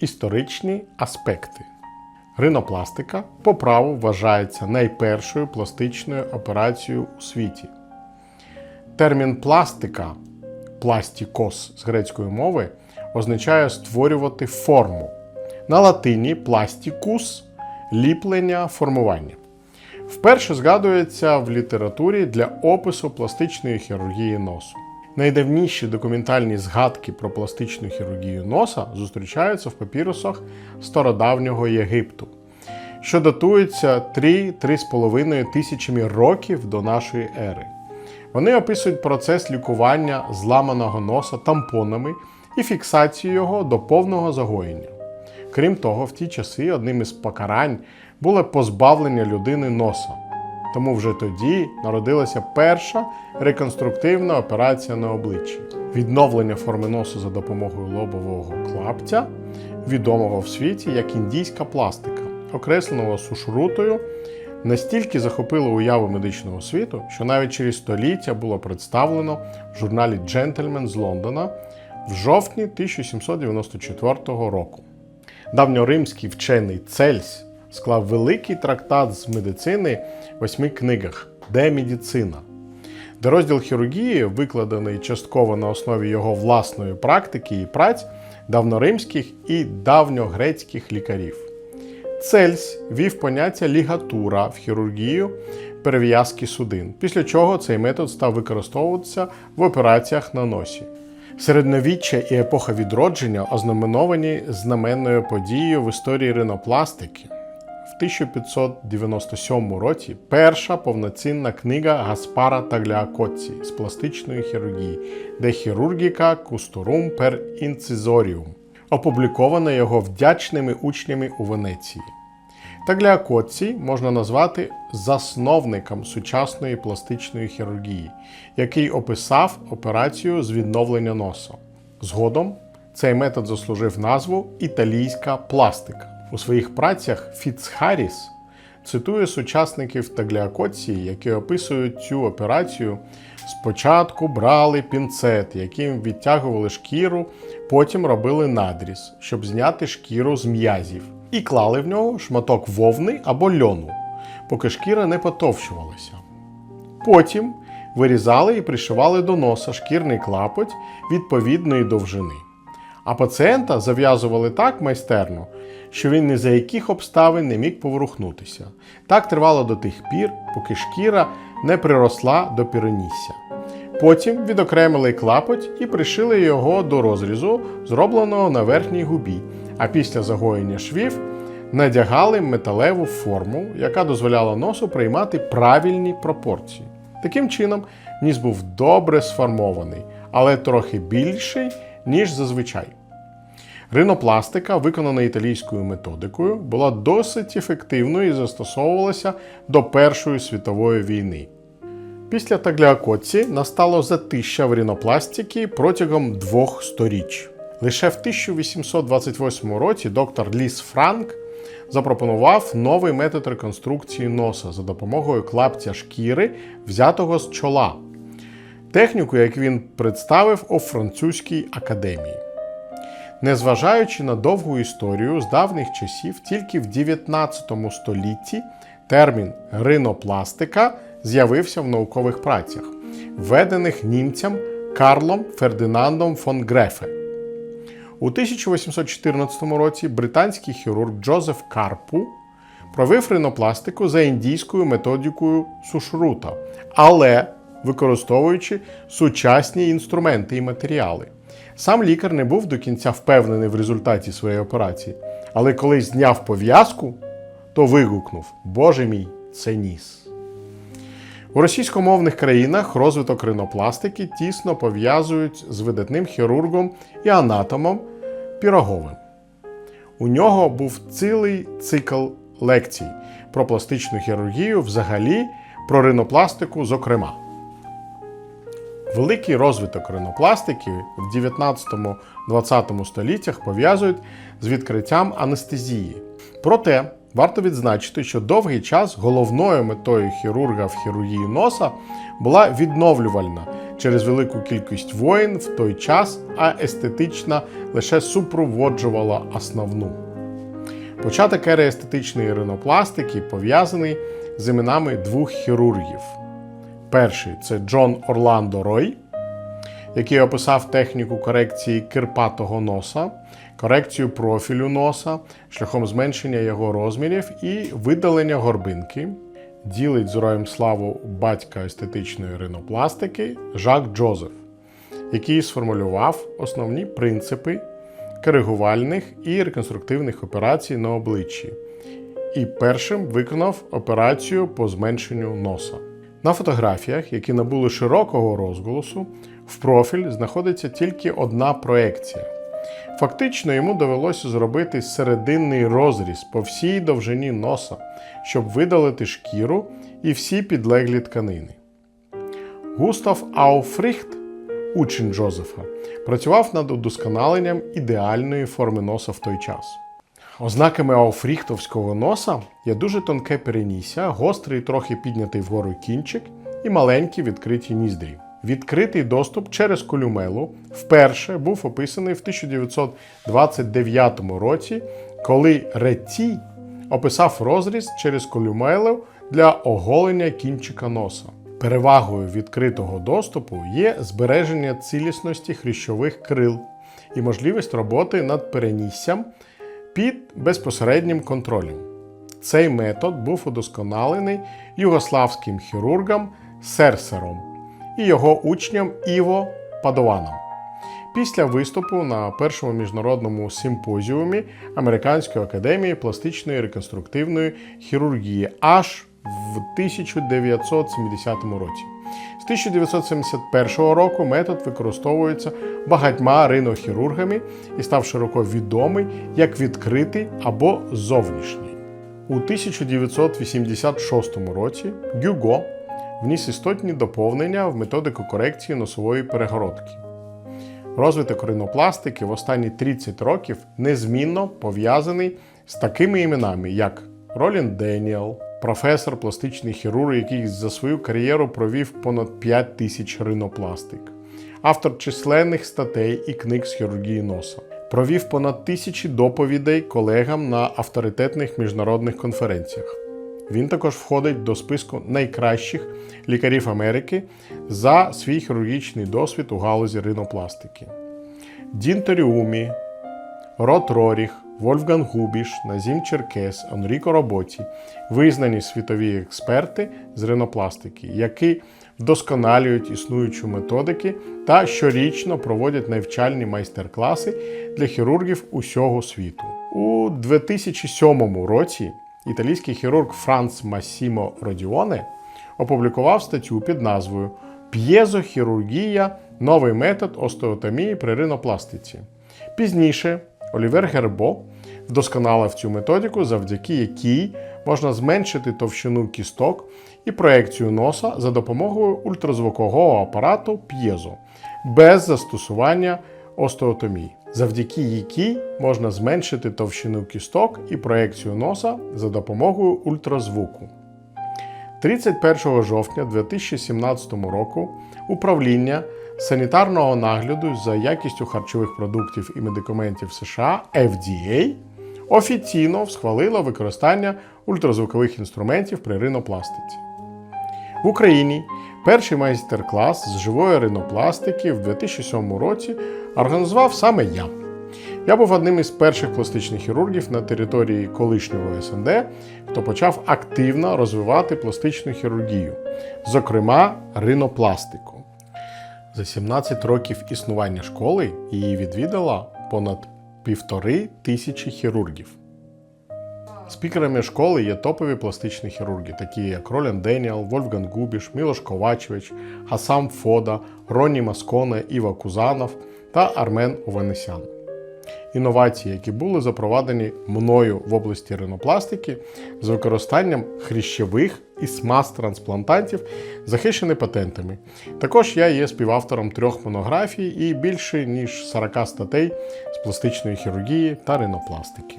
Історичні аспекти. Ринопластика по праву вважається найпершою пластичною операцією у світі. Термін пластика пластікос з грецької мови означає створювати форму. На латині пластікус ліплення формування. Вперше згадується в літературі для опису пластичної хірургії носу. Найдавніші документальні згадки про пластичну хірургію носа зустрічаються в папірусах стародавнього Єгипту, що датується 3-3,5 тисячами років до нашої ери. Вони описують процес лікування зламаного носа тампонами і фіксацію його до повного загоєння. Крім того, в ті часи одним із покарань було позбавлення людини носа. Тому вже тоді народилася перша реконструктивна операція на обличчі відновлення форми носу за допомогою лобового клаптя, відомого в світі як індійська пластика, окресленого сушрутою, настільки захопило уяву медичного світу, що навіть через століття було представлено в журналі Джентльмен з Лондона в жовтні 1794 року. Давньоримський вчений Цельс склав великий трактат з медицини в восьми книгах Де медицина, де розділ хірургії, викладений частково на основі його власної практики і праць давноримських і давньогрецьких лікарів. Цельс вів поняття лігатура в хірургію перев'язки судин, після чого цей метод став використовуватися в операціях на носі. Середньовіччя і епоха відродження ознаменовані знаменною подією в історії ринопластики. В 1597 році перша повноцінна книга Гаспара Тагляакоці з пластичної хірургії De Chirurgica Custorum per Incisorium, опублікована його вдячними учнями у Венеції. Тагляакоці можна назвати засновником сучасної пластичної хірургії, який описав операцію з відновлення носа. Згодом цей метод заслужив назву італійська пластика. У своїх працях Фіцхаріс цитує сучасників Тагляакоці, які описують цю операцію. Спочатку брали пінцет, яким відтягували шкіру, потім робили надріз, щоб зняти шкіру з м'язів, і клали в нього шматок вовни або льону, поки шкіра не потовщувалася. Потім вирізали і пришивали до носа шкірний клапоть відповідної довжини. А пацієнта зав'язували так майстерно, що він ні за яких обставин не міг поворухнутися. Так тривало до тих пір, поки шкіра не приросла до піронісся. Потім відокремили клапоть і пришили його до розрізу, зробленого на верхній губі, а після загоєння швів надягали металеву форму, яка дозволяла носу приймати правильні пропорції. Таким чином, ніс був добре сформований, але трохи більший, ніж зазвичай. Ринопластика, виконана італійською методикою, була досить ефективною і застосовувалася до Першої світової війни. Після Тагляакоці настало затища в ринопластики протягом двох сторіч. Лише в 1828 році доктор Ліс Франк запропонував новий метод реконструкції носа за допомогою клаптя шкіри, взятого з чола. Техніку, яку він представив у французькій академії. Незважаючи на довгу історію з давніх часів, тільки в 19 столітті термін ринопластика з'явився в наукових працях, введених німцям Карлом Фердинандом фон Грефе. У 1814 році британський хірург Джозеф Карпу провів ринопластику за індійською методикою сушрута, але використовуючи сучасні інструменти і матеріали. Сам лікар не був до кінця впевнений в результаті своєї операції, але коли зняв пов'язку, то вигукнув: Боже мій, це ніс. У російськомовних країнах розвиток ринопластики тісно пов'язують з видатним хірургом і анатомом Піроговим. У нього був цілий цикл лекцій про пластичну хірургію, взагалі про ринопластику, зокрема. Великий розвиток ринопластики в 19-20 століттях пов'язують з відкриттям анестезії. Проте варто відзначити, що довгий час головною метою хірурга в хірургії носа була відновлювальна через велику кількість воїн в той час, а естетична лише супроводжувала основну. Початок ери естетичної ринопластики пов'язаний з іменами двох хірургів. Перший це Джон Орландо Рой, який описав техніку корекції кирпатого носа, корекцію профілю носа шляхом зменшення його розмірів і видалення горбинки. Ділить з роєм славу батька естетичної ринопластики Жак Джозеф, який сформулював основні принципи коригувальних і реконструктивних операцій на обличчі, і першим виконав операцію по зменшенню носа. На фотографіях, які набули широкого розголосу, в профіль знаходиться тільки одна проекція. Фактично йому довелося зробити серединний розріз по всій довжині носа, щоб видалити шкіру і всі підлеглі тканини. Густав Ауфріхт, учень Джозефа, працював над удосконаленням ідеальної форми носа в той час. Ознаками ауфріхтовського носа є дуже тонке перенісся, гострий, трохи піднятий вгору кінчик і маленькі відкриті ніздрі. Відкритий доступ через колюмелу вперше був описаний в 1929 році, коли Ретті описав розріз через колюмелу для оголення кінчика носа. Перевагою відкритого доступу є збереження цілісності хрящових крил і можливість роботи над переніссям під безпосереднім контролем. Цей метод був удосконалений югославським хірургом Серсером і його учнем Іво Падованом. Після виступу на першому міжнародному симпозіумі Американської академії пластичної реконструктивної хірургії аж в 1970 році. З 1971 року метод використовується багатьма ринохірургами і став широко відомий як відкритий або зовнішній. У 1986 році Гюго вніс істотні доповнення в методику корекції носової перегородки. Розвиток ринопластики в останні 30 років незмінно пов'язаний з такими іменами, як Ролін Деніел, професор пластичний хірург, який за свою кар'єру провів понад 5 тисяч ринопластик, автор численних статей і книг з хірургії носа. Провів понад тисячі доповідей колегам на авторитетних міжнародних конференціях. Він також входить до списку найкращих лікарів Америки за свій хірургічний досвід у галузі ринопластики. Дін Торіумі, Рот Роріх, Вольфган Губіш, Назім Черкес, Енріко Роботі визнані світові експерти з ринопластики, які вдосконалюють існуючу методики та щорічно проводять навчальні майстер-класи для хірургів усього світу. У 2007 році італійський хірург Франц Масімо Родіоне опублікував статтю під назвою П'єзохірургія новий метод остеотомії при ринопластиці. Пізніше Олівер Гербо вдосконалив цю методику, завдяки якій можна зменшити товщину кісток і проекцію носа за допомогою ультразвукового апарату п'єзо без застосування остеотомії, завдяки якій можна зменшити товщину кісток і проекцію носа за допомогою ультразвуку. 31 жовтня 2017 року управління санітарного нагляду за якістю харчових продуктів і медикаментів США FDA офіційно схвалило використання ультразвукових інструментів при ринопластиці. В Україні перший майстер-клас з живої ринопластики в 2007 році організував саме я. Я був одним із перших пластичних хірургів на території колишнього СНД, хто почав активно розвивати пластичну хірургію, зокрема ринопластику. За 17 років існування школи її відвідала понад півтори тисячі хірургів. Спікерами школи є топові пластичні хірурги, такі як Ролен Деніал, Вольфган Губіш, Мілош Ковачевич, Хасам Фода, Ронні Масконе, Іва Кузанов та Армен Ованесян. Інновації, які були запровадані мною в області ринопластики з використанням і смаз-трансплантантів, захищені патентами. Також я є співавтором трьох монографій і більше ніж 40 статей з пластичної хірургії та ринопластики.